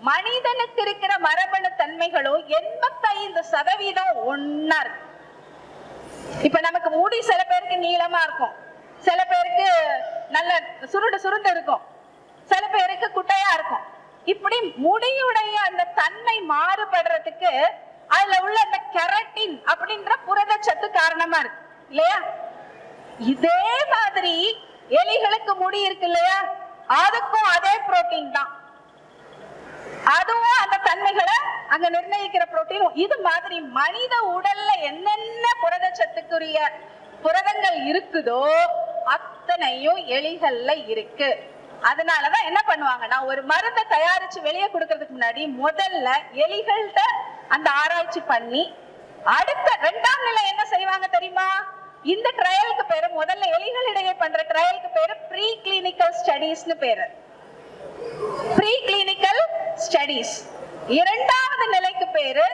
மனிதனுக்கு இருக்கிற மரபணு தன்மைகளும் எண்பத்தைந்து சதவீதம் ஒன்னா இருக்கு. இப்ப நமக்கு முடி சில பேருக்கு நீளமா இருக்கும். சில பேருக்கு நல்ல சுருண்டு சுருண்டு இருக்கும். சில பேருக்கு குட்டையா இருக்கும். இப்படி முடியுடைய அந்த தன்மை மாறுபடுறதுக்கு அதுல உள்ள அந்த கெரட்டின் அப்படின்ற புரதச்சத்து காரணமா இருக்கு. இல்லையா? இதே மாதிரி எலிகளுக்கு முடி இருக்கு இல்லையா? அதுக்கும் அதே புரோட்டீன் தான். அதுவும் அந்த தன்மைகளை அங்க நிர்ணயிக்கிற புரோட்டீன் இது மாதிரி மனித உடல்ல என்னென்ன புரதச்சத்துக்குரிய புரதங்கள் இருக்குதோ அத்தனையும் எலிகள்ல இருக்கு. அதனாலதான் என்ன பண்ணுவாங்கன்னா ஒரு மருந்தை தயாரிச்சு வெளியே கொடுக்கறதுக்கு முன்னாடி முதல்ல எலிகள்கிட்ட அந்த ஆராய்ச்சி பண்ணி அடுத்த ரெண்டாம் நிலை என்ன செய்வாங்க தெரியுமா? இந்த ட்ரையலுக்கு பேரு முதல்ல எலிகளிடையே பண்ற ட்ரையலுக்கு பேரு ப்ரீ கிளினிக்கல் ஸ்டடீஸ்னு பேரு. ப்ரீ கிளினிக்கல் ஸ்டடிஸ் இரண்டாவது நிலைக்கு பேரு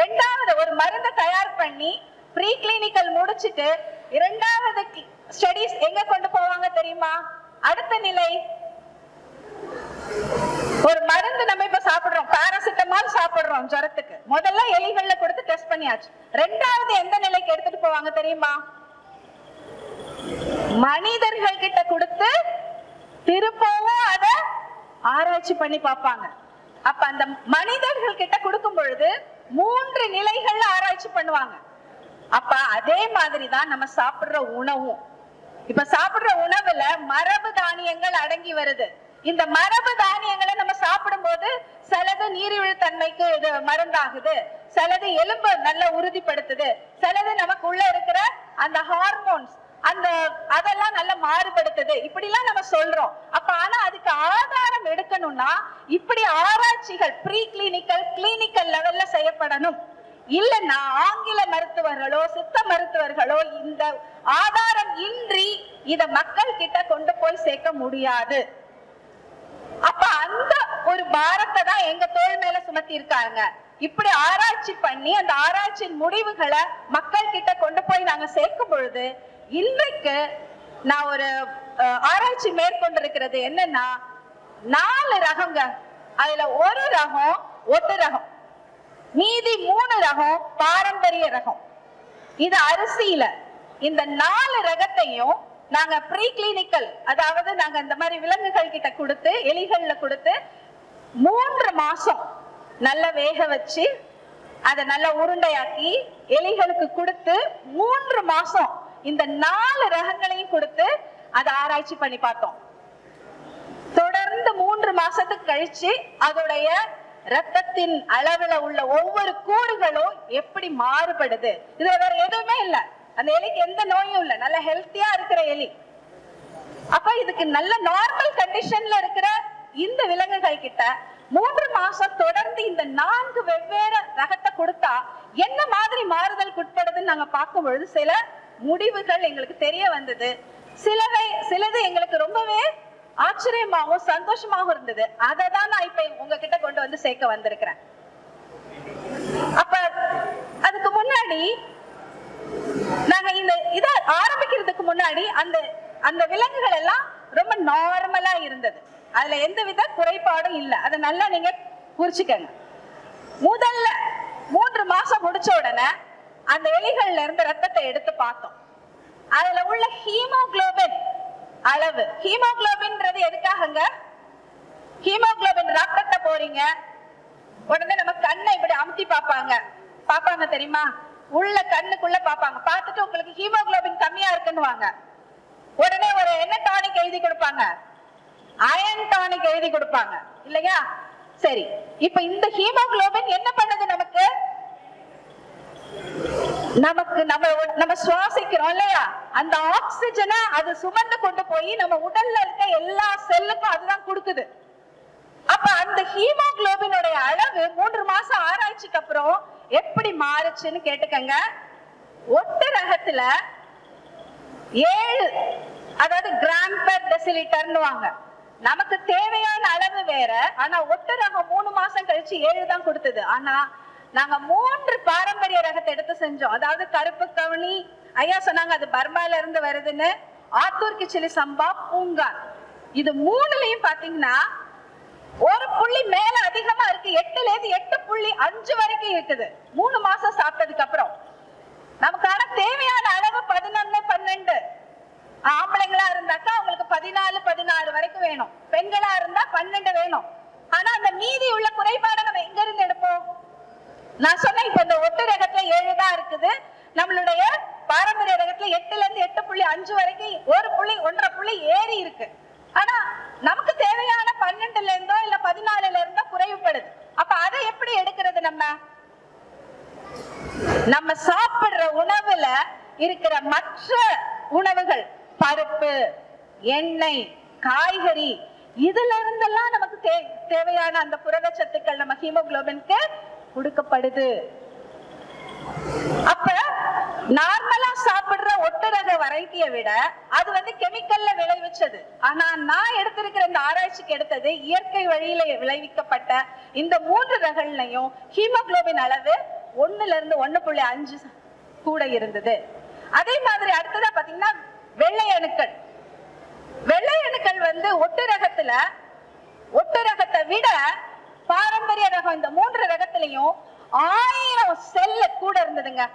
ரெண்டாவது ஒரு மருந்தை தயார் பண்ணி ப்ரீ கிளினிக்கல் முடிச்சுட்டு இரண்டாவது ஸ்டடிஸ் எங்க கொண்டு போவாங்க தெரியுமா? அடுத்த நிலை ஒரு மருந்து நம்ம இப்ப சாப்பிடுறோம். பாராசிட்டமால் சாப்பிடுறோம் ஜுரத்துக்கு. முதல்ல எலிகள்ல கொடுத்து டெஸ்ட் பண்ணியாச்சு. ரெண்டாவது எந்த நிலைக்கு எடுத்துட்டு போவாங்க தெரியுமா? மனிதர்கள் கிட்ட கொடுத்து திருப்பவும் அத ஆராய்ச்சி பண்ணி பார்ப்பாங்க. அப்ப அந்த மனிதர்கள் கிட்ட கொடுக்கும் பொழுது மூன்று நிலைகள்ல ஆராய்ச்சி பண்ணுவாங்க. அப்ப அதே மாதிரி தான் நம்ம சாப்பிடுற உணவும். இப்ப சாப்பிடுற உணவுல மரபு தானியங்கள் அடங்கி வருது. இந்த மரபு தானியங்களை நம்ம சாப்பிடும் போது சிலது நீரிழிவு தன்மைக்கு இது மருந்தாகுது. சிலது எலும்பு நல்லா உறுதிப்படுத்துது. சிலது நமக்கு உள்ள இருக்கிற அந்த ஹார்மோன்ஸ் அந்த அதெல்லாம் நல்லா மாறுபடுத்துது. இப்படி எல்லாம் நம்ம சொல்றோம். அப்ப ஆனா அதுக்கு ஆதாரம் எடுக்கணும்னா இப்படி ஆராய்ச்சிகள் ப்ரீ கிளினிக்கல் கிளினிக்கல் லெவல்ல செய்யப்படணும். இல்லைன்னா ஆங்கில மருத்துவர்களோ சித்த மருத்துவர்களோ இந்த ஆதாரம் இன்றி இத மக்கள் கிட்ட கொண்டு போய் சேர்க்க முடியாது. அப்ப அந்த ஒரு பாரத்தை தான் எங்க தோல் மேல சுமத்தி இருக்காங்க இப்படி ஆராய்ச்சி பண்ணி அந்த ஆராய்ச்சியின் முடிவுகளை மக்கள் கிட்ட கொண்டு போய் நாங்க சேர்க்கும் பொழுது இன்றைக்கு நான் ஒரு ஆராய்ச்சி மேற்கொண்டிருக்கிறது என்னன்னா நாலு ரகங்க. அதுல ஒரு ரகம் ஒட்டு ரகம். மீதி மூணு ரகம் பாரம்பரிய ரகம். இது அரிசியில. இந்த நாலு ரகத்தையும் நாங்க ப்ரீ கிளினிக்கல் அதாவது நாங்க இந்த மாதிரி விலங்குகள் கிட்ட கொடுத்து எலிகள்ல கொடுத்து மூன்று மாசம் நல்லா வேக வச்சு அதை நல்லா உருண்டையாக்கி எலிகளுக்கு கொடுத்து மூன்று மாசம் இந்த நாலு ரகங்களையும் கொடுத்து அதை ஆராய்ச்சி பண்ணி பார்த்தோம். மூன்று மாசத்துக்கு கழிச்சு அதோடைய ரத்தத்தின் அளவுல உள்ள ஒவ்வொரு கூறுகளும் எப்படி மாறுபடுது? இதுல வேற எதுவுமே இல்ல. அந்த எலிக்கு எந்த நோயும் இல்ல. நல்ல ஹெல்த்தியா இருக்கிற எலி. அப்ப இதுக்கு நல்ல நார்மல் கண்டிஷன்ல இருக்கிற இந்த விலங்குகள் கிட்ட மூன்று மாசம் தொடர்ந்து இந்த நான்கு வெவ்வேறு ரகத்தை கொடுத்தா என்ன மாதிரி மாறுதலுக்கு உட்படுதுன்னு நாங்க பார்க்கும் பொழுது சில முடிவுகள் எங்களுக்கு தெரிய வந்தது. சிலவை சிலது எங்களுக்கு ரொம்பவே ஆச்சரியமாகவும் சந்தோஷமாகவும் இருந்தது. அதை தான் நான் இப்ப உங்ககிட்ட கொண்டு வந்து சேர்க்க வந்திருக்கிறேன். அப்ப அதுக்கு முன்னாடி நாங்க இந்த இத ஆரம்பிக்கிறதுக்கு முன்னாடி அந்த அந்த விலங்குகள் எல்லாம் ரொம்ப நார்மலா இருந்தது. அதுல எந்த வித குறைபாடும் இல்ல. அதை நல்லா நீங்க குறிச்சுக்கங்க முதல்ல மூன்று மாசம் முடிச்ச உடனே அந்த எலிகள்ல இருந்து ரத்தத்தை எடுத்து பார்த்தோம். அதுல உள்ள ஹீமோகுளோபின் அளவு. ஹீமோகுளோபின்றது எதுக்காகங்க? ஹீமோகுளோபின் ரத்தத்தை போறீங்க. உடனே நம்ம கண்ணை இப்படி அமுத்தி பார்ப்பாங்க. பார்ப்பாங்க தெரியுமா? உள்ள கண்ணுக்குள்ள பார்ப்பாங்க. பார்த்துட்டு உங்களுக்கு ஹீமோகுளோபின் கம்மியா இருக்குன்னுவாங்க. உடனே ஒரு என்ன டானிக் எழுதி கொடுப்பாங்க? அயன் டானிக் எழுதி கொடுப்பாங்க. இல்லையா? சரி. இப்ப இந்த ஹீமோகுளோபின் என்ன பண்ணுது நமக்கு? நமக்கு நம்ம நம்ம சுவாசிக்கிறோம் இல்லையா? அந்த ஆக்சிஜனை அது சுமந்து கொண்டு போய் நம்ம உடல்ல இருக்க எல்லா செல்லுக்கும் அதுதான் கொடுக்குது. அப்ப அந்த ஹீமோகுளோபினுடைய அளவு மூன்று மாசம் ஆராய்ச்சிக்கு அப்புறம் எப்படி மாறுச்சுன்னு கேட்டுக்கங்க. ஒட்டு ரகத்துல ஏழு அதாவது கிராம் பெர் டெசிலிட்டர்னுவாங்க நமக்கு தேவையான அளவு வேற ஆனா ஒட்டு ரகம் மூணு மாசம் கழிச்சு ஏழு தான் கொடுத்தது. ஆனா நாங்க மூன்று பாரம்பரிய ரகத்தை எடுத்து செஞ்சோம். அதாவது கருப்பு கவுனி ஐயா சொன்னாங்க அது பர்மால இருந்து வருதுன்னு. ஆத்தூர் கிச்சிலி சம்பா பூங்கா. இது மூணுலயும் பாத்தீங்கன்னா ஒரு புள்ளி மேல அதிகமா இருக்கு. எட்டுல இருந்து எட்டு புள்ளி அஞ்சு வரைக்கும் இருக்குது. மூணு மாசம் சாப்பிட்டதுக்கு அப்புறம். நமக்கான தேவையான அளவு பதினொன்னு பன்னெண்டு. ஆம்பளைங்களா இருந்தாக்கா அவங்களுக்கு பதினாலு பதினாறு வரைக்கும் வேணும். பெண்களா இருந்தா பன்னெண்டு வேணும். ஆனா அந்த மீதி உள்ள குறைபாடை நம்ம எங்க இருந்து எடுப்போம்? நான் சொன்னேன் இப்ப இந்த ஒட்டு ரகத்துல ஏழு தான் இருக்குது. நம்மளுடைய பாரம்பரிய ரகத்துல எட்டுல இருந்து எட்டு புள்ளி அஞ்சு வரைக்கும் ஒரு புள்ளி ஒன்றரை புள்ளி ஏறி இருக்கு. ஆனா நமக்கு தேவையான பன்னெண்டுல இருந்தோ இல்ல பதினாலுல இருந்தோ குறைவுபடுது. அப்ப அதை எப்படி எடுக்கிறது நம்ம? நம்ம சாப்பிடுற உணவுல இருக்கிற மற்ற உணவுகள் பருப்பு எண்ணெய் காய் இதுல இருந்தெல்லாம் நமக்கு தே- தேவையான அந்த புரதச்சத்துக்கள் நம்ம ஹீமோகுளோபினுக்கு வருது அப்ப நார்மலா சாப்பிடுற ஒட்டரக வெரைட்டியை விட அது வந்து கெமிக்கல்ல விளைவிச்சது. ஆனா நான் எடுத்திருக்கிற இந்த ஆராய்ச்சிக்கு எடுத்தது இயற்கை வழியில விளைவிக்கப்பட்ட இந்த மூன்று ரகங்களையும் ஹீமோகுளோபின் அளவு ஒண்ணுல இருந்து ஒன்னு புள்ளி அஞ்சு கூட இருந்தது. அதே மாதிரி அடுத்ததா பாத்தீங்கன்னா வெள்ளை அணுக்கள். வெள்ளை அணுக்கள் வந்து ஒட்டு ரகத்துல ஒட்டு ரகத்தை விட பாரம்பரிய ரகம் இந்த மூன்று ரகத்திலையும் ஆயிரம் செல்ல கூட இருந்ததுங்க.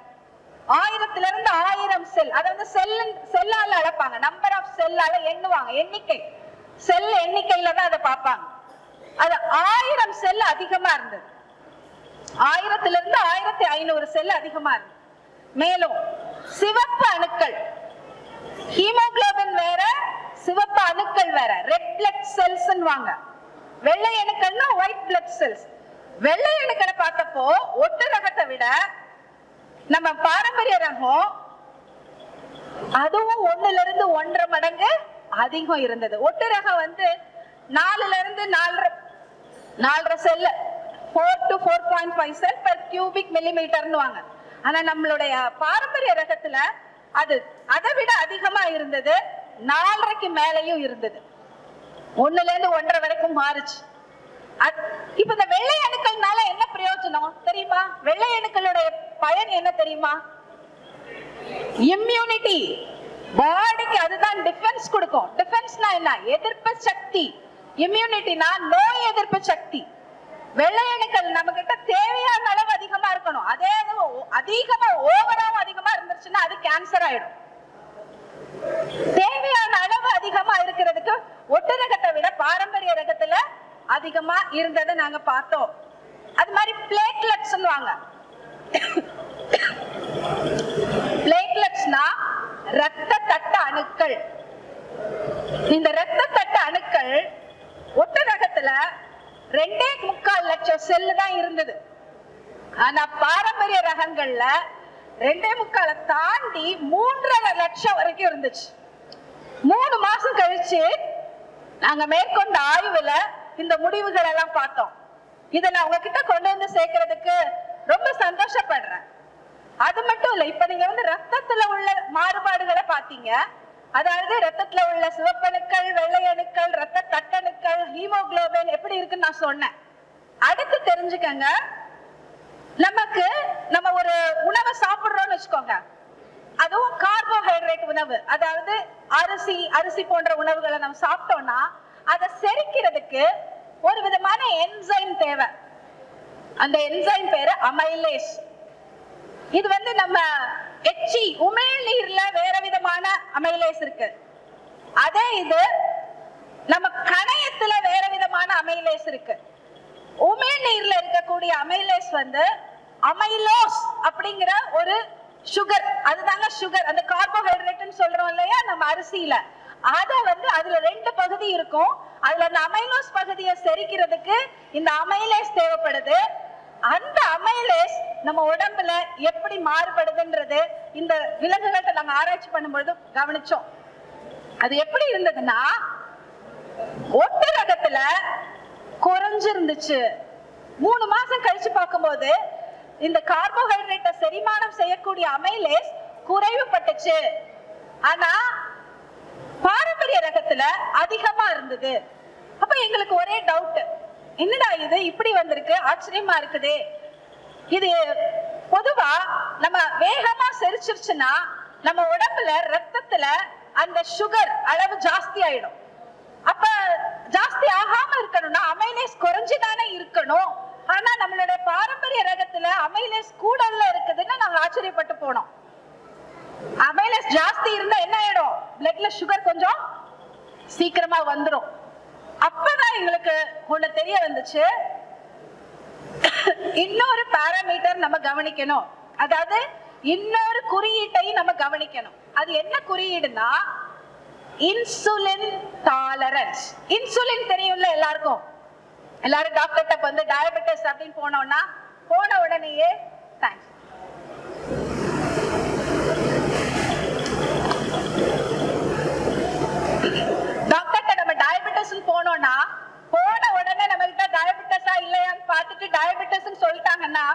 ஆயிரத்துல இருந்து ஆயிரம் செல். அதை வந்து செல் செல்லால அளப்பாங்க. Number of செல்லால எண்ணுவாங்க. எண்ணிக்கை. செல் எண்ணிக்கையில தான் அதை பார்ப்பாங்க. அது ஆயிரம் செல் அதிகமா இருந்தது. ஆயிரத்துல இருந்து ஆயிரத்தி ஐநூறு செல் அதிகமா இருந்தது. மேலும் சிவப்பு அணுக்கள். ஹீமோகுளோபின் வேற சிவப்பு அணுக்கள் வேற. ரெட் பிளட் செல்ஸ் வாங்க வெள்ளை அணுக்கள்னா ஒயிட் பிளட் செல்ஸ் வெள்ளை அணுக்களை பார்த்தப்போ ஒட்டு ரகத்தை விட நம்ம பாரம்பரிய ரகம் அதுவும் ஒண்ணுல இருந்து ஒன்றரை மடங்கு அதிகம் இருந்தது. ஒட்டு ரகம் வந்து நாலுல இருந்து நாலரை நாலரை cell four to four point five cell per cubic மில்லிமீட்டர்னு வாங்க. ஆனா நம்மளுடைய பாரம்பரிய ரகத்துல அது அதை விட அதிகமா இருந்தது நாலரைக்கு மேலையும் இருந்தது. ஒண்ணுல இருந்து ஒன்றரை வரைக்கும் மாறுச்சு. இப்ப இந்த வெள்ளை அணுக்கள்னால என்ன பிரயோஜனம் தெரியுமா? வெள்ளை அணுக்களுடைய பயன் என்ன தெரியுமா? இம்யூனிட்டி பாடிக்கு அதுதான் டிஃபென்ஸ் கொடுக்கும். டிஃபென்ஸ்னா என்ன? எதிர்ப்பு சக்தி. இம்யூனிட்டினா நோய் எதிர்ப்பு சக்தி. வெள்ளை அணுக்கள் நம்ம கிட்ட தேவையான அளவு அதிகமா இருக்கணும். அதே அளவு அதிகமா ஓவராவும் அதிகமா இருந்துச்சுன்னா அது கேன்சர் ஆயிடும். தேவையான அளவு அதிகமா இருக்கிறதுக்கு ஒட்டு ரகத்தை விட பாரம்பரிய ரகத்துல அதிகமா இருந்ததை நாங்க பார்த்தோம். அது மாதிரி பிளேட்லெட்ஸ் வாங்க பிளேட்லெட்ஸ்னா ரத்த தட்ட அணுக்கள். இந்த ரத்த தட்ட அணுக்கள் ஒட்டு ரகத்துல ரெண்டே முக்கால் லட்சம் செல்லு தான் இருந்தது. ஆனா பாரம்பரிய ரகங்கள்ல ரெண்டே முக்கால தாண்டி மூன்றரை லட்சம் வரைக்கும் இருந்துச்சு. மூணு மாசம் கழிச்சு நாங்க மேற்கொண்ட ஆய்வுல இந்த முடிவுகள் எல்லாம் பார்த்தோம். இதை நான் உங்ககிட்ட கொண்டு வந்து சேர்க்கறதுக்கு ரொம்ப சந்தோஷப்படுறேன். அது மட்டும் இல்ல இப்ப நீங்க வந்து ரத்தத்துல உள்ள மாறுபாடுகளை பாத்தீங்க அதாவது ரத்தத்துல உள்ள சிவப்பணுக்கள் வெள்ளை அணுக்கள் ரத்த தட்டணுக்கள் ஹீமோகுளோபின் எப்படி இருக்குன்னு நான் சொன்னேன். அடுத்து தெரிஞ்சுக்கங்க நமக்கு நம்ம ஒரு உணவை சாப்பிடுறோம்னு வச்சுக்கோங்க. அதுவும் கார்போஹைட்ரேட் உணவு. அதாவது அரிசி அரிசி போன்ற உணவுகளை நம்ம சாப்பிட்டோம்னா அதை செரிக்கிறதுக்கு ஒரு விதமான என்சைம் தேவை. அந்த என்சைம் பேரு அமைலேஸ் இது வந்து நம்ம எச்சி உமிழ்நீர்ல வேற விதமான அமைலேஸ் இருக்கு. அதே இது நம்ம கணையத்துல வேற விதமான அமைலேஸ் இருக்கு. உமிழ்நீர்ல இருக்கக்கூடிய அமைலேஸ் வந்து அமைலோஸ் அப்படிங்கிற ஒரு சுகர் அதுதாங்க சுகர் அந்த கார்போஹைட்ரேட்னு சொல்றோம் இல்லையா? நம்ம அரிசியில. அதை வந்து அதுல ரெண்டு பகுதி இருக்கும். அதுல அந்த அமைலோஸ் பகுதியை செரிக்கிறதுக்கு இந்த அமைலேஸ் தேவைப்படுது. அந்த அமைலேஸ் நம்ம உடம்புல எப்படி மாறுபடுதுன்றது இந்த விலங்குகள்கிட்ட நாங்க ஆராய்ச்சி பண்ணும்பொழுது கவனிச்சோம். அது எப்படி இருந்ததுன்னா ஒட்டு ரகத்துல குறைஞ்சிருந்துச்சு. மூணு மாசம் கழிச்சு பார்க்கும்போது இந்த கார்போஹைட்ரேட்டை செரிமானம் செய்யக்கூடிய அமைலேஸ் குறைவுபட்டுச்சு. ஆனா பாரம்பரிய ரகத்துல அதிகமா இருந்தது. அப்ப எங்களுக்கு ஒரே டவுட் என்னடா இது? இப்படி வந்திருக்கு. ஆச்சரியமா இருக்குதே. இது பொதுவா நம்ம வேகமா செரிச்சிருச்சுன்னா நம்ம உடம்புல ரத்தத்துல அந்த சுகர் அளவு ஜாஸ்தி ஆயிடும். அப்ப ஜாஸ்தி ஆகாம இருக்கணும்னா அமைனேஸ் குறைஞ்சு தானே இருக்கணும். ஆனா நம்மளோட பாரம்பரிய ரகத்துல அமைலேஸ் கூடல்ல இருக்குதுன்னு நாங்க ஆச்சரியப்பட்டு போனோம் அமைலேஸ் ஜாஸ்தி இருந்தா என்ன ஆயிடும் பிளட்ல சுகர் கொஞ்சம் சீக்கிரமா வந்துடும் அப்பதான் எங்களுக்கு ஒண்ணு தெரிய வந்துச்சு. இன்னொரு பாராமீட்டர் நம்ம கவனிக்கணும். அதாவது இன்னொரு குறியீட்டை நம்ம கவனிக்கணும். அது என்ன குறியீடுனா இன்சுலின் டாலரன்ஸ் இன்சுலின் தெரியும்ல எல்லாருக்கும்? எல்லாரும் டாக்டர்கிட்ட வந்து டயபெட்டிஸ் அப்படின்னு போனோம்னா போன உடனேயே தேங்க்ஸ் டாக்டர்கிட்ட நம்ம டயபெட்டிஸ் போனோம்னா போன உடனே நம்ம கிட்ட டயபெட்டிஸா இல்லையான்னு பார்த்துட்டு டயபெட்டிஸ் சொல்லிட்டாங்கன்னா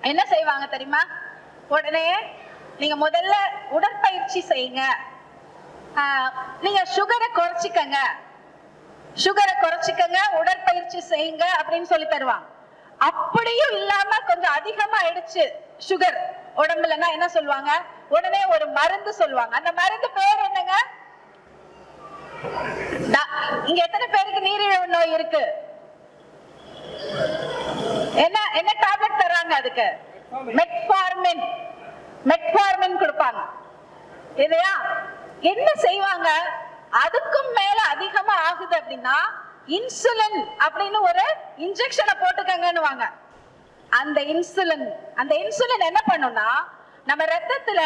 என்ன செய்வாங்க தெரியுமா உடனே நீங்க முதல்ல உடற்பயிற்சி செய்யுங்க. நீங்க சுகரை குறைச்சிக்கங்க. சுகரை குறைச்சிக்கங்க உடற்பயிற்சி செய்யுங்க அப்படின்னு சொல்லி தருவாங்க. அப்படியும் இல்லாம கொஞ்சம் அதிகமா ஆயிடுச்சு சுகர் உடம்புலன்னா என்ன சொல்லுவாங்க? உடனே ஒரு மருந்து சொல்லுவாங்க. அந்த மருந்து பேர் என்னங்க? இங்க எத்தனை பேருக்கு நீரிழிவு நோய் இருக்கு? என்ன என்ன டேப்லெட் தராங்க அதுக்கு? மெட்ஃபார்மின் மெட்ஃபார்மின் கொடுப்பாங்க. இல்லையா? என்ன செய்வாங்க? அதுக்கும் மேல அதிகமா ஆகுது அப்படின்னா இன்சுலின் அப்படின்னு ஒரு இன்ஜெக்ஷனை போட்டுக்கங்கன்னுவாங்க. அந்த இன்சுலின் அந்த இன்சுலின் என்ன பண்ணும்னா நம்ம ரத்தத்துல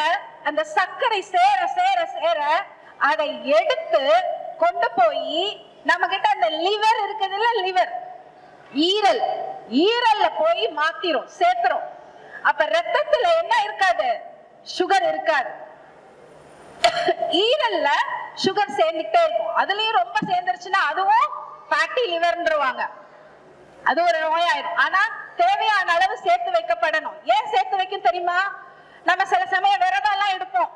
அந்த சர்க்கரை சேர சேர சேர அதை எடுத்து கொண்டு போய் நம்ம கிட்ட அந்த லிவர் இருக்குதுல்ல லிவர் ஈரல் ஈரல்ல போய் மாத்திரும் சேர்த்துரும். அப்ப ரத்தத்துல என்ன இருக்காது? சுகர் இருக்காது. ஈரல்ல சுகர் சேர்ந்துட்டே இருக்கும். அதுலயும் ரொம்ப சேர்ந்துருச்சுன்னா அதுவும் ஃபேட்டி லிவர்ன்றவாங்க அது ஒரு நோயாயிரும். ஆனா தேவையான அளவு சேர்த்து வைக்கப்படணும். ஏன் சேர்த்து வைக்கும் தெரியுமா? நம்ம சில சமயம் விரதம் எல்லாம் எடுப்போம்.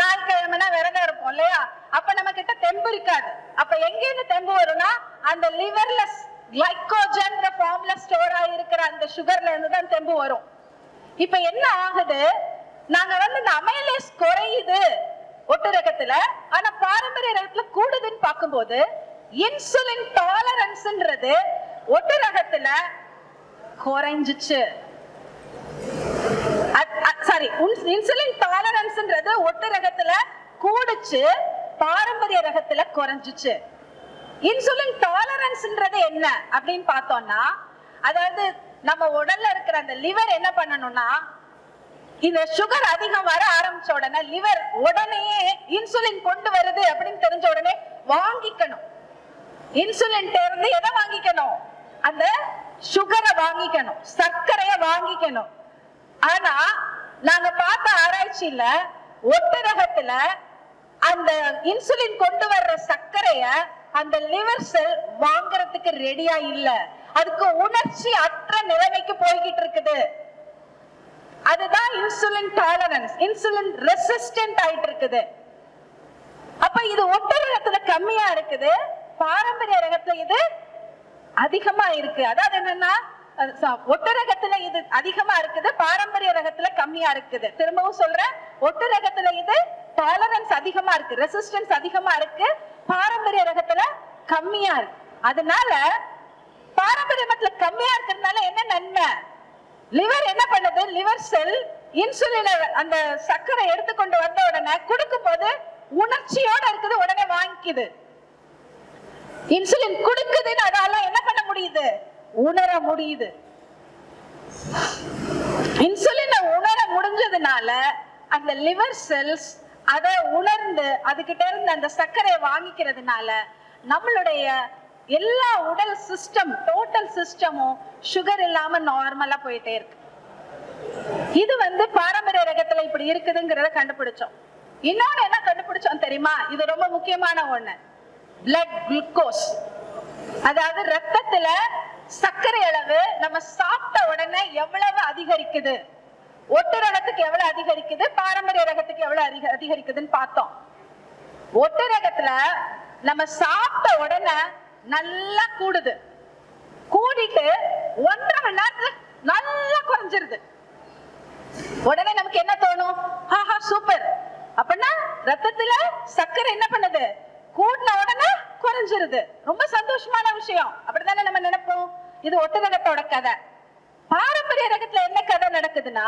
நாள் கிழமைனா விரதம் இருப்போம் இல்லையா? அப்ப நம்ம கிட்ட தெம்பு இருக்காது. அப்ப எங்க இருந்து தெம்பு வரும்னா அந்த லிவர்ல கிளைக்கோஜன் ஃபார்ம்ல ஸ்டோர் ஆகிருக்கிற அந்த சுகர்ல இருந்து தான் தெம்பு வரும். இப்ப என்ன ஆகுது? நாங்க வந்து இந்த அமைலேஸ் குறையுது ஒட்டு ரகத்துல ஆனா பாரம்பரிய ரகத்துல கூடுதுன்னு பார்க்கும்போது இன்சுலின் டாலரன்ஸ்ன்றது ஒட்டு ரகத்துல குறைஞ்சிச்சு சாரி இன்சுலின் டாலரன்ஸ்ன்றது ஒட்டு ரகத்துல கூடுச்சு பாரம்பரிய ரகத்துல குறைஞ்சிச்சு. இன்சுலின் டாலரன்ஸ்ன்றது என்ன? அப்படின்னு பார்த்தோம்னா அதாவது நம்ம உடல்ல இருக்கிற அந்த லிவர் என்ன பண்ணணும்னா இந்த சுகர் அதிகம் வர ஆரம்பிச்ச உடனே லிவர் உடனே இன்சுலின் கொண்டு வருது அப்படின்னு தெரிஞ்ச உடனே வாங்கிக்கணும். இன்சுலின் இருந்து எதை வாங்கிக்கணும்? அந்த சுகரை வாங்கிக்கணும். சர்க்கரைய வாங்கிக்கணும். ஆனா நாங்க பார்த்த ஆராய்ச்சியில ஒட்டரகத்துல அந்த இன்சுலின் கொண்டு வர்ற சர்க்கரைய அந்த லிவர் செல் வாங்கறதுக்கு ரெடியா இல்ல. அதுக்கு உணர்ச்சி அற்ற நிலைமைக்கு போய்கிட்டு இருக்குது. அதுதான் இன்சுலின் டாலரன்ஸ் இன்சுலின் ரெசிஸ்டன்ட் ஆயிட்டு இருக்குது. அப்ப இது ஒட்டு ரகத்துல கம்மியா இருக்குது. பாரம்பரிய ரகத்துல இது அதிகமா இருக்கு. அதாவது என்னன்னா ஒட்டு ரகத்துல இது அதிகமா இருக்குது பாரம்பரிய ரகத்துல கம்மியா இருக்குது. திரும்பவும் சொல்றேன் ஒட்டு ரகத்துல இது டாலரன்ஸ் அதிகமா இருக்கு ரெசிஸ்டன்ஸ் அதிகமா இருக்கு பாரம்பரிய ரகத்துல கம்மியா இருக்கு. அதனால பாரம்பரிய ரகத்துல கம்மியா இருக்கிறதுனால என்ன நன்மை? லிவர் என்ன பண்ணுது? லிவர் செல் இன்சுலின அந்த சர்க்கரை எடுத்துக்கொண்டு வந்த உடனே கொடுக்கும் போது உணர்ச்சியோட இருக்குது உடனே வாங்கிக்குது. இன்சுலின் கொடுக்குதுன்னு அதால என்ன பண்ண முடியுது? உணர முடியுது. இன்சுலினை உணர முடிஞ்சதுனால அந்த லிவர் செல்ஸ் அதை உணர்ந்து அதுகிட்ட இருந்து அந்த சர்க்கரையை வாங்கிக்கிறதுனால நம்மளுடைய எல்லா உடல் சிஸ்டம் டோட்டல் சிஸ்டமும் சுகர் இல்லாம நார்மலா போயிட்டே இருக்கு. இது வந்து பாரம்பரிய ரகத்துல இப்படி இருக்குதுங்கிறத கண்டுபிடிச்சோம். இன்னொன்னு என்ன கண்டுபிடிச்சோம் தெரியுமா? இது ரொம்ப முக்கியமான ஒண்ணு. பிளட் குளுக்கோஸ் அதாவது ரத்தத்துல சர்க்கரை அளவு நம்ம சாப்பிட்ட உடனே எவ்வளவு அதிகரிக்குது? ஒட்டு ரகத்துக்கு எவ்வளவு அதிகரிக்குது? பாரம்பரிய ரகத்துக்கு எவ்வளவு அதிக அதிகரிக்குதுன்னு பார்த்தோம். ஒட்டு ரகத்துல நம்ம சாப்பிட்ட உடனே நல்லா கூடுது. கூடிட்டு ஒன்றரை மணி நேரத்துல நல்லா குறைஞ்சிருது. உடனே நமக்கு என்ன தோணும்? ஆஹா சூப்பர் அப்படின்னா ரத்தத்துல சர்க்கரை என்ன பண்ணுது? கூடின உடனே குறைஞ்சிருது. ரொம்ப சந்தோஷமான விஷயம். அப்படித்தானே நம்ம நினைப்போம்? இது ஒட்டரகத்தோட கதை. பாரம்பரிய ரகத்துல என்ன கதை நடக்குதுன்னா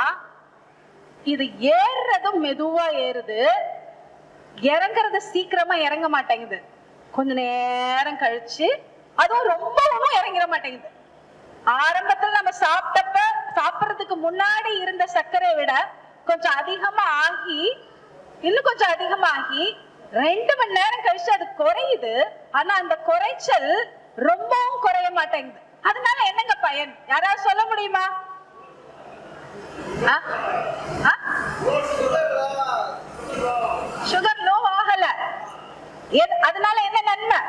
இது ஏறுறதும் மெதுவா ஏறுது. இறங்குறது சீக்கிரமா இறங்க மாட்டேங்குது. கொஞ்ச நேரம் கழிச்சு அதுவும் ரொம்ப ஒன்றும் இறங்கிட மாட்டேங்குது. ஆரம்பத்துல நம்ம சாப்பிட்டப்ப சாப்பிடுறதுக்கு முன்னாடி இருந்த சர்க்கரையை விட கொஞ்சம் அதிகமா ஆகி இன்னும் கொஞ்சம் அதிகமாகி ரெண்டு மணி நேரம் கழிச்சு அது குறையுது. ஆனா அந்த குறைச்சல் ரொம்பவும் குறைய மாட்டேங்குது. அதனால என்னங்க பயன்? யாராவது சொல்ல முடியுமா? ஆ? ஆ? சுகர் லோ ஆகல. அதனால என்ன நன்மை?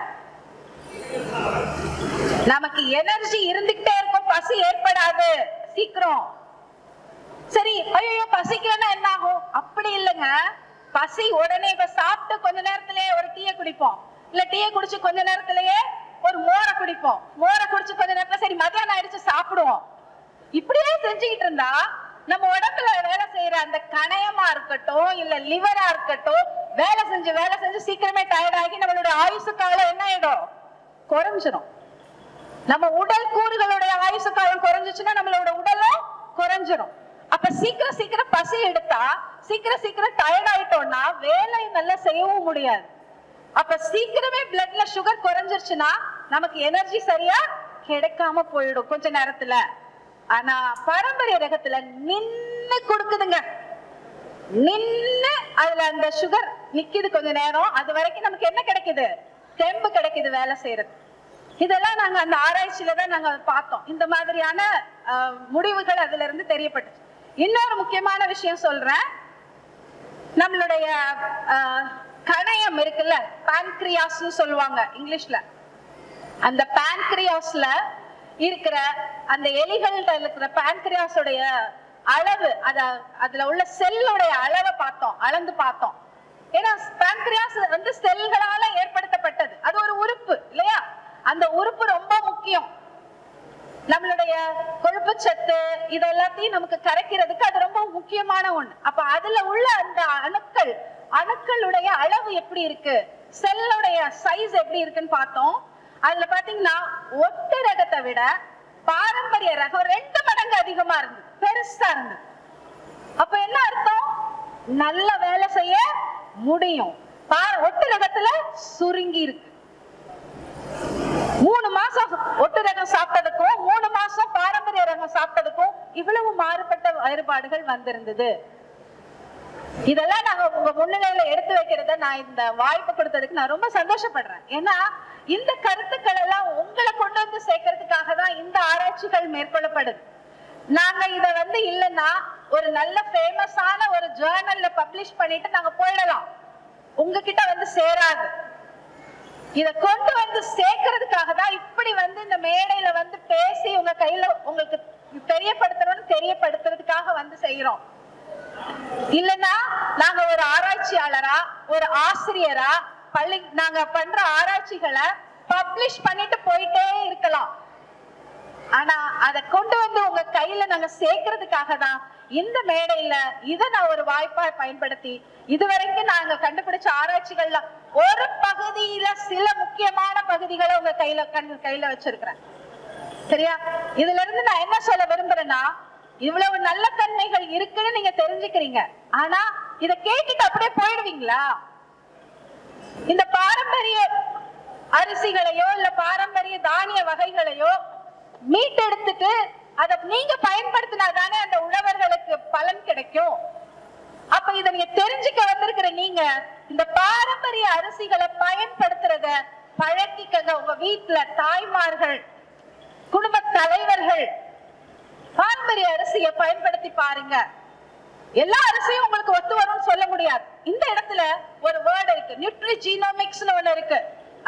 நமக்கு எனர்ஜி இருந்துகிட்டே இருக்கும். பசி ஏற்படாது. சீக்கிரம். சரி ஐயோ பசிக்கலன்னா என்ன ஆகும் அப்படி இல்லைங்க. பசி உடனே இப்ப சாப்பிட்டு கொஞ்ச நேரத்திலேயே ஒரு டீயை குடிப்போம். இல்ல டீயை குடிச்சு கொஞ்ச நேரத்திலேயே ஒரு மோரை குடிப்போம். மோரை குடிச்சு கொஞ்ச நேரத்துல சரி மதியானம் ஆயிடுச்சு சாப்பிடுவோம். இப்படியே செஞ்சுக்கிட்டு இருந்தா நம்ம உடம்புல வேலை செய்யற அந்த கணையமா இருக்கட்டும் இல்ல லிவரா இருக்கட்டும் வேலை செஞ்சு வேலை செஞ்சு சீக்கிரமே டயர்ட் ஆகி நம்மளோட ஆயுசு காலம் என்ன ஆயிடும்? குறைஞ்சிரும். நம்ம உடல் கூறுகளுடைய ஆயுசு காலம் குறைஞ்சிச்சுன்னா நம்மளோட உடலும் குறைஞ்சிரும். அப்ப சீக்கிரம் சீக்கிரம் பசி எடுத்தா சீக்கிரம் சீக்கிரம் டயர்ட் ஆயிட்டோம்னா வேலை நல்லா செய்யவும் முடியாது. அப்ப சீக்கிரமே பிளட்ல சுகர் குறைஞ்சிருச்சுன்னா நமக்கு எனர்ஜி சரியா கிடைக்காம போயிடும் கொஞ்ச நேரத்துல. ஆனா பாரம்பரிய ரகத்துல நின்னு கொடுக்குதுங்க. நின்னு அதுல அந்த சுகர் நிக்குது கொஞ்ச நேரம். அது வரைக்கும் நமக்கு என்ன கிடைக்குது? தெம்பு கிடைக்குது வேலை செய்யறது. இதெல்லாம் நாங்க அந்த ஆராய்ச்சியில தான் நாங்க பார்த்தோம். இந்த மாதிரியான முடிவுகள் அதுல இருந்து தெரியப்பட்டுச்சு. இன்னொரு முக்கியமான விஷயம் சொல்றேன். நம்மளுடைய அஹ், கணையம் இருக்குல்ல பான்கிரியாஸ்னு சொல்லுவாங்க இங்கிலீஷ்ல. அந்த பான்கிரியாஸ்ல இருக்கிற அந்த எலிகள்ல இருக்கிற பான்கிரியாஸோடைய அளவு அத அதுல உள்ள செல்லுடைய அளவை பார்த்தோம் அளந்து பார்த்தோம். ஏன்னா பான்கிரியாஸ் வந்து செல்களால ஏற்படுத்தப்பட்டது. அது ஒரு உறுப்பு இல்லையா? அந்த உறுப்பு ரொம்ப முக்கியம். நம்மளுடைய கொழுப்பு சத்து இது எல்லாத்தையும் நமக்கு கரைக்கிறதுக்கு அது ரொம்ப முக்கியமான ஒண்ணு. அப்ப அதுல உள்ள அந்த அணுக்கள் அணுக்களுடைய அளவு எப்படி இருக்கு? செல்லுடைய சைஸ் எப்படி இருக்குன்னு பார்த்தோம். அதுல பாத்தீங்கன்னா ஒட்டு ரகத்தை விட பாரம்பரிய ரகம் ரெண்டு மடங்கு அதிகமா இருந்தது. பெருசா இருந்தது. அப்ப என்ன அர்த்தம்? நல்ல வேலை செய்ய முடியும். பா- ஒட்டு ரகத்துல சுருங்கி இருக்கு. மூணு மாசம் ஒட்டு ரகம் சாப்பிட்டதுக்கும் மூணு மாசம் பாரம்பரிய ரகம் சாப்பிட்டதுக்கும் இவ்வளவு மாறுபட்ட வேறுபாடுகள் வந்திருந்தது. இதெல்லாம் நாங்க உங்க முன்னிலையில எடுத்து வைக்கிறத நான் இந்த வாய்ப்பு கொடுத்ததுக்கு நான் ரொம்ப சந்தோஷப்படுறேன். ஏன்னா இந்த கருத்துக்கள் எல்லாம் உங்களை கொண்டு வந்து சேர்க்கறதுக்காக தான் இந்த ஆராய்ச்சிகள் மேற்கொள்ளப்படுது. நாங்க இத வந்து இல்லைன்னா ஒரு நல்ல ஃபேமஸான ஒரு ஜேர்னல்ல பப்ளிஷ் பண்ணிட்டு நாங்க போயிடலாம். உங்ககிட்ட வந்து சேராது. இத கொண்டு வந்து சேர்க்கறதுக்காக தான் இப்படி வந்து இந்த மேடையில வந்து பேசி உங்க கையில உங்களுக்கு தெரியப்படுத்தணும்னு தெரியப்படுத்துறதுக்காக வந்து செய்யறோம். இல்லைன்னா நாங்க ஒரு ஆராய்ச்சியாளரா ஒரு ஆசிரியரா பள்ளி நாங்க பண்ற ஆராய்ச்சிகளை பப்ளிஷ் பண்ணிட்டு போயிட்டே இருக்கலாம். ஆனா அதை கொண்டு வந்து உங்க கையில நாங்க சேர்க்கறதுக்காக தான் இந்த மேடையில இதை நான் ஒரு வாய்ப்பா பயன்படுத்தி இதுவரைக்கும் நாங்க கண்டுபிடிச்ச ஆராய்ச்சிகள்ல ஒரு பகுதியில சில முக்கியமான பகுதிகளை உங்க கையில கண் கையில வச்சிருக்கிறேன். சரியா? இதுல இருந்து நான் என்ன சொல்ல விரும்புறேன்னா இவ்வளவு நல்ல தன்மைகள் இருக்குன்னு நீங்க தெரிஞ்சுக்கிறீங்க. ஆனா இத கேட்டுட்டு அப்படியே போயிடுவீங்களா? இந்த பாரம்பரிய அரிசிகளையோ இல்ல பாரம்பரிய தானிய வகைகளையோ மீட்டெடுத்துட்டு அதை நீங்க பயன்படுத்தினா தானே அந்த உழவர்களுக்கு பலன் கிடைக்கும். அப்ப இத நீங்க தெரிஞ்சுக்க வந்திருக்கிற நீங்க இந்த பாரம்பரிய அரிசிகளை பயன்படுத்துறத பழக்கிக்கங்க உங்க வீட்டுல தாய்மார்கள் குடும்ப தலைவர்கள். பாரம்பரிய அரிசியை பயன்படுத்தி பாருங்க. எல்லா அரிசியும் உங்களுக்கு ஒத்து வரும்னு சொல்ல முடியாது. இந்த இடத்துல ஒரு வேர்டு இருக்கு. நியூட்ரி ஜீனோமிக்ஸ்னு ஒண்ணு இருக்கு.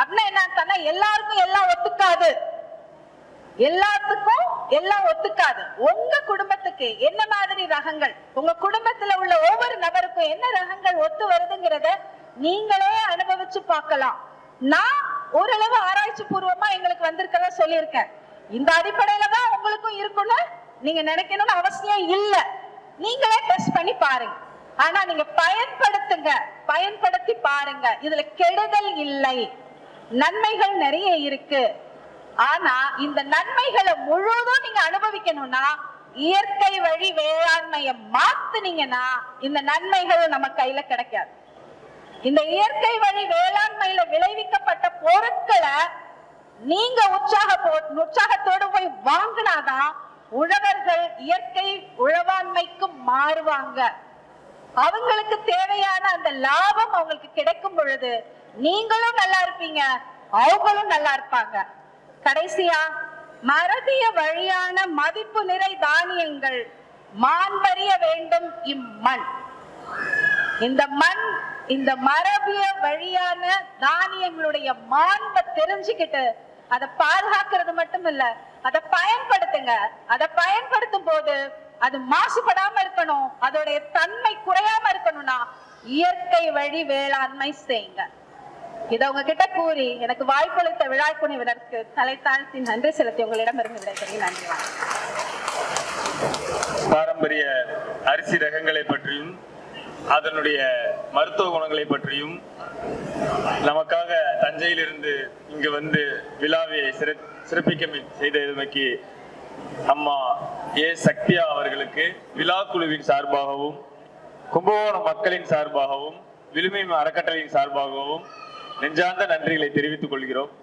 அப்படின்னா என்ன எல்லாருக்கும் எல்லாம் ஒத்துக்காது. எல்லாத்துக்கும் எல்லாம் ஒத்துக்காது. உங்க குடும்பத்துக்கு என்ன மாதிரி ரகங்கள்? உங்க குடும்பத்துல உள்ள ஒவ்வொரு நபருக்கும் என்ன ரகங்கள் ஒத்து வருதுங்கிறத நீங்களே அனுபவிச்சு பார்க்கலாம். நான் ஓரளவு ஆராய்ச்சி பூர்வமா எங்களுக்கு வந்திருக்கதா சொல்லியிருக்கேன். இந்த அடிப்படையில தான் உங்களுக்கும் இருக்கும்னு நீங்க நினைக்கணும்னு அவசியம் இல்ல. நீங்களே டெஸ்ட் பண்ணி பாருங்க. ஆனா நீங்க பயன்படுத்துங்க. பயன்படுத்தி பாருங்க. இதுல கெடுதல் இல்லை. நன்மைகள் நிறைய இருக்கு. ஆனா இந்த நன்மைகளை முழுவதும் நீங்க அனுபவிக்கணும்னா இயற்கை வழி வேளாண்மையை மாத்துனீங்கன்னா இந்த நன்மைகள் நம்ம கையில கிடைக்காது. இந்த இயற்கை வழி வேளாண்மையில விளைவிக்கப்பட்ட பொருட்களை நீங்க உற்சாக உற்சாகத்தோடு போய் வாங்கினாதான் உழவர்கள் இயற்கை உழவாண்மைக்கு மாறுவாங்க. அவங்களுக்கு தேவையான அந்த லாபம் அவங்களுக்கு கிடைக்கும் பொழுது நீங்களும் நல்லா இருப்பீங்க அவங்களும் நல்லா இருப்பாங்க. கடைசியா மரபிய வழியான மதிப்பு நிறை தானியங்கள் மாண்பறிய வேண்டும் இம்மண். இந்த மண் இந்த மரபிய வழியான தானியங்களுடைய மாண்பை தெரிஞ்சுக்கிட்டு அதை பாதுகாக்கிறது மட்டும் இல்ல அதை பயன்படுத்துங்க. அதை பயன்படுத்தும் போது அது மாசுபடாம இருக்கணும். அதோடைய தன்மை குறையாம இருக்கணும்னா இயற்கை வழி வேளாண்மை செய்யுங்க இதை உங்ககிட்ட கூறி எனக்கு வாய்ப்பளித்த விழாக்குணிவினருக்கு தலை தாழ்த்தி நன்றி செலுத்தி உங்களிடமிருந்து விடைபெறுகிறேன் நன்றி பாரம்பரிய அரிசி ரகங்களை பற்றியும் அதனுடைய மருத்துவ குணங்களை பற்றியும் நமக்காக தஞ்சையிலிருந்து இங்கு வந்து விழாவை சிற- சிறப்பிக்க செய்த செய்தமைக்கு அம்மா ஏ. சக்தியா அவர்களுக்கு விழா குழுவின் சார்பாகவும் கும்பகோணம் மக்களின் சார்பாகவும் விழுமை அறக்கட்டளையின் சார்பாகவும் நெஞ்சார்ந்த நன்றிகளை தெரிவித்துக் கொள்கிறோம்.